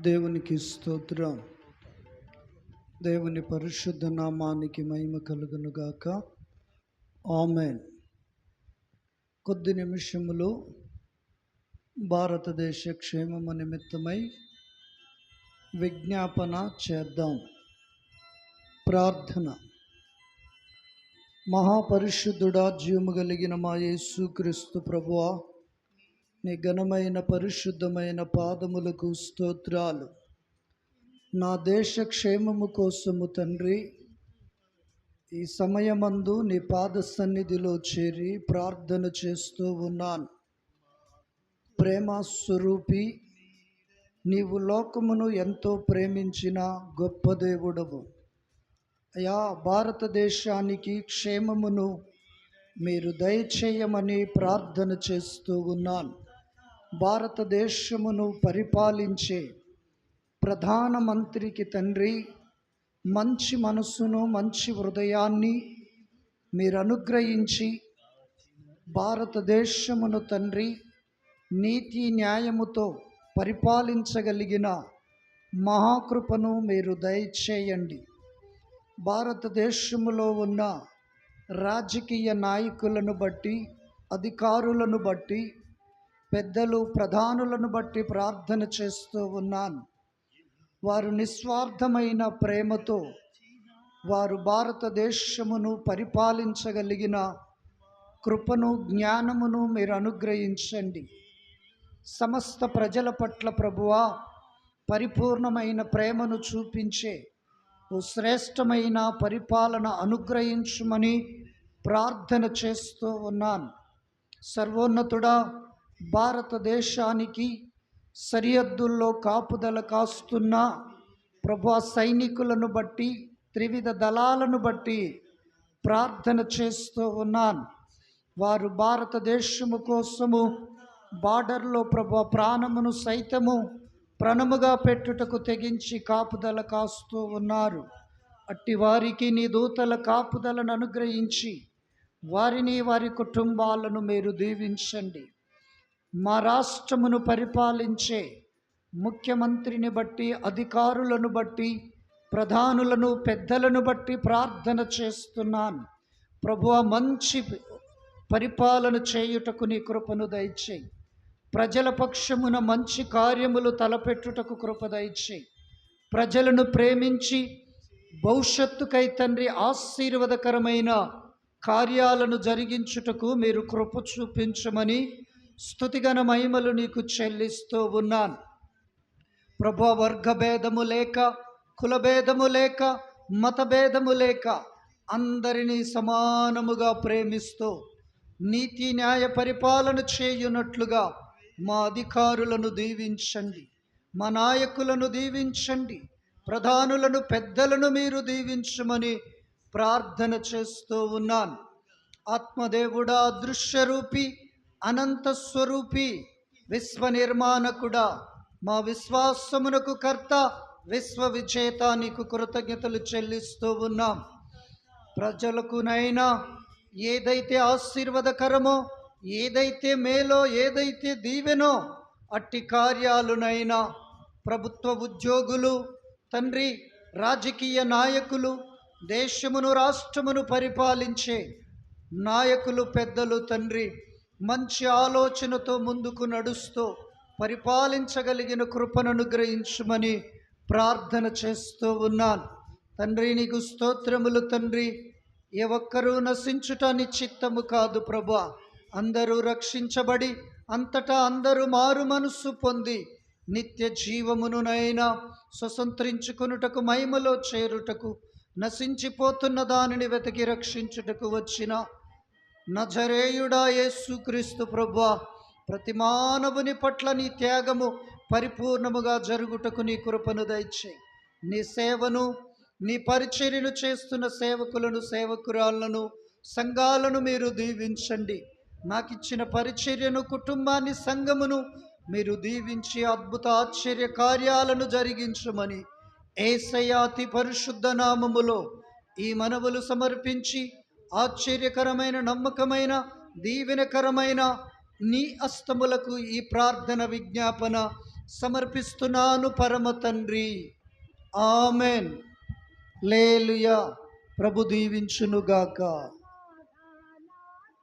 దేవునికి స్తోత్రం. దేవుని పరిశుద్ధ నామానికి మహిమ కలుగునుగాక ఆమెన్. కొద్ది నిమిషములు భారతదేశ క్షేమము నిమిత్తమై విజ్ఞాపన చేద్దాం. ప్రార్థన. మహాపరిశుద్ధుడా జీవము కలిగిన మా యేసుక్రీస్తు ప్రభువా నీ ఘనమైన పరిశుద్ధమైన పాదములకు స్తోత్రాలు. నా దేశ క్షేమము కోసము తండ్రి ఈ సమయమందు నీ పాద సన్నిధిలో చేరి ప్రార్థన చేస్తూ ఉన్నాను. ప్రేమ స్వరూపి నీవు లోకమును ఎంతో ప్రేమించిన గొప్ప దేవుడవు. అయా భారతదేశానికి క్షేమమును మీరు దయచేయమని ప్రార్థన చేస్తూ ఉన్నాను. భారతదేశమును పరిపాలించే ప్రధానమంత్రికి తండ్రి మంచి మనస్సును మంచి హృదయాన్ని మీరు అనుగ్రహించి భారతదేశమును తండ్రి నీతి న్యాయముతో పరిపాలించగలిగిన మహాకృపను మీరు దయచేయండి. భారతదేశంలో ఉన్న రాజకీయ నాయకులను బట్టి అధికారులను బట్టి పెద్దలు ప్రధానులను బట్టి ప్రార్థన చేస్తూ ఉన్నాను. వారు నిస్వార్థమైన ప్రేమతో వారు భారతదేశమును పరిపాలించగలిగిన కృపను జ్ఞానమును మీరు అనుగ్రహించండి. సమస్త ప్రజల పట్ల ప్రభువా పరిపూర్ణమైన ప్రేమను చూపించే శ్రేష్టమైన పరిపాలన అనుగ్రహించుమని ప్రార్థన చేస్తూ ఉన్నాను. సర్వోన్నతుడా భారతదేశానికి సరిహద్దుల్లో కాపుదల కాస్తున్న ప్రభా సైనికులను బట్టి త్రివిధ దళాలను బట్టి ప్రార్థన చేస్తూ ఉన్నాను. వారు భారతదేశము కోసము బార్డర్లో ప్రభా ప్రాణమును సైతము ప్రణముగా పెట్టుటకు తెగించి కాపుదల కాస్తూ ఉన్నారు. అట్టి వారికి నీ దూతల కాపుదలను అనుగ్రహించి వారిని వారి కుటుంబాలను మీరు దీవించండి. మా రాష్ట్రమును పరిపాలించే ముఖ్యమంత్రిని బట్టి అధికారులను బట్టి ప్రధానులను పెద్దలను బట్టి ప్రార్థన చేస్తున్నాను. ప్రభువ మంచి పరిపాలన చేయుటకు నీ కృపను దయచేయి. ప్రజల పక్షమున మంచి కార్యములు తలపెట్టుటకు కృపదయించి ప్రజలను ప్రేమించి భవిష్యత్తుకై తండ్రి ఆశీర్వదకరమైన కార్యాలను జరిగించుటకు మీరు కృప చూపించమని స్థుతిగన మహిమలు నీకు చెల్లిస్తూ ఉన్నాను. ప్రభు వర్గభేదము లేక కులభేదము లేక మతభేదము లేక అందరినీ సమానముగా ప్రేమిస్తూ నీతి న్యాయ పరిపాలన చేయునట్లుగా మా అధికారులను దీవించండి మా నాయకులను దీవించండి ప్రధానులను పెద్దలను మీరు దీవించమని ప్రార్థన చేస్తూ ఉన్నాను ఆత్మదేవుడా దృశ్యరూపి అనంత స్వరూపి విశ్వ నిర్మాణకుడా మా విశ్వాసమునకు కర్త విశ్వ విజేత నీకు కృతజ్ఞతలు చెల్లిస్తూ ఉన్నాం. ప్రజలకునైనా ఏదైతే ఆశీర్వదకరమో ఏదైతే మేలో ఏదైతే దీవెనో అట్టి కార్యాలునైనా ప్రభుత్వ ఉద్యోగులు తండ్రి రాజకీయ నాయకులు దేశమును రాష్ట్రమును పరిపాలించే నాయకులు పెద్దలు తండ్రి మంచి ఆలోచనతో ముందుకు నడుస్తూ పరిపాలించగలిగిన కృపను అనుగ్రహించమని ప్రార్థన చేస్తూ ఉన్నాను. తండ్రి నీకు స్తోత్రములు తండ్రి. ఏ ఒక్కరూ నశించుట చిత్తము కాదు ప్రభా. అందరూ రక్షించబడి అంతటా అందరూ మారు మనస్సు పొంది నిత్య జీవమునునైనా స్వతంత్రించుకునుటకు మహిమలో చేరుటకు నశించిపోతున్న దానిని వెతికి రక్షించుటకు వచ్చిన నజరేయుడా యేసుక్రీస్తు ప్రభువా ప్రతి మానవుని పట్ల నీ త్యాగము పరిపూర్ణముగా జరుగుటకు నీ కృపను దయచేయి. నీ సేవను నీ పరిచర్యను చేస్తున్న సేవకులను సేవకురాలను సంఘాలను మీరు దీవించండి. నాకు ఇచ్చిన పరిచర్యను కుటుంబాన్ని సంఘమును మీరు దీవించి అద్భుత ఆశ్చర్య కార్యాలను జరిగించమని ఏసయాతి పరిశుద్ధ నామములో ఈ మనవులు సమర్పించి ఆశ్చర్యకరమైన నమ్మకమైన దీవెనకరమైన నీ అస్తములకు ఈ ప్రార్థన విజ్ఞాపన సమర్పిస్తున్నాను పరమ తండ్రి. ఆమెన్. లేలుయ. ప్రభు దీవించునుగాక.